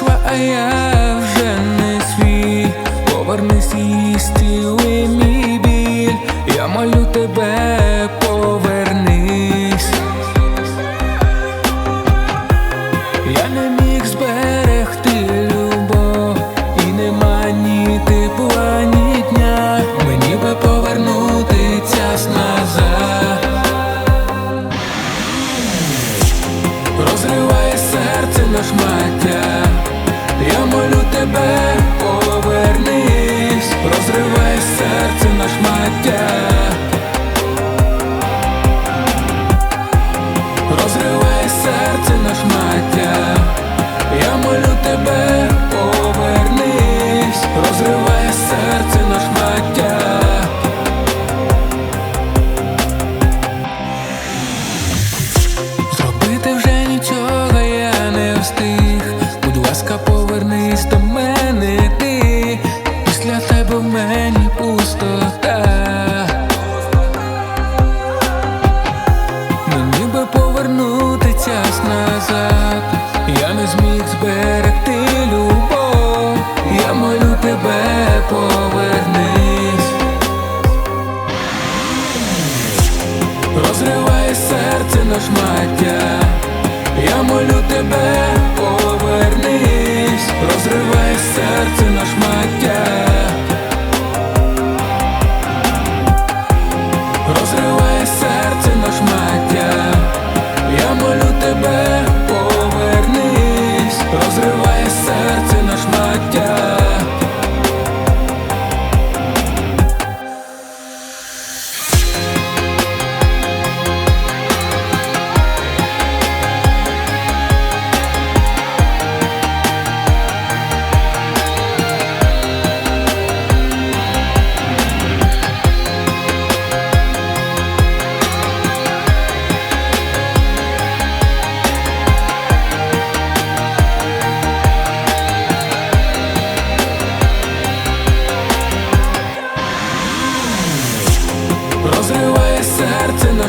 розрива, а я вже не свій. Повернись і стіли мій біль. Я молю тебе, повернись. Я не міг зберегти любов, і нема ні тепла, ні дня. Мені би повернути час назад. Розриває серце на шмаття, тебе, повернись, розривай серце на шмаття, час назад. Я не зміг зберегти любов. Я молю тебе, повернись. розривай серце на шмаття, я молю тебе, повернись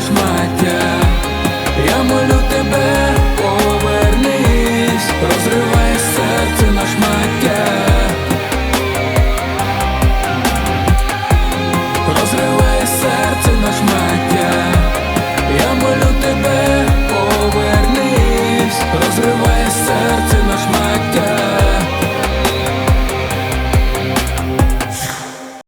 шмаття, я молю тебе.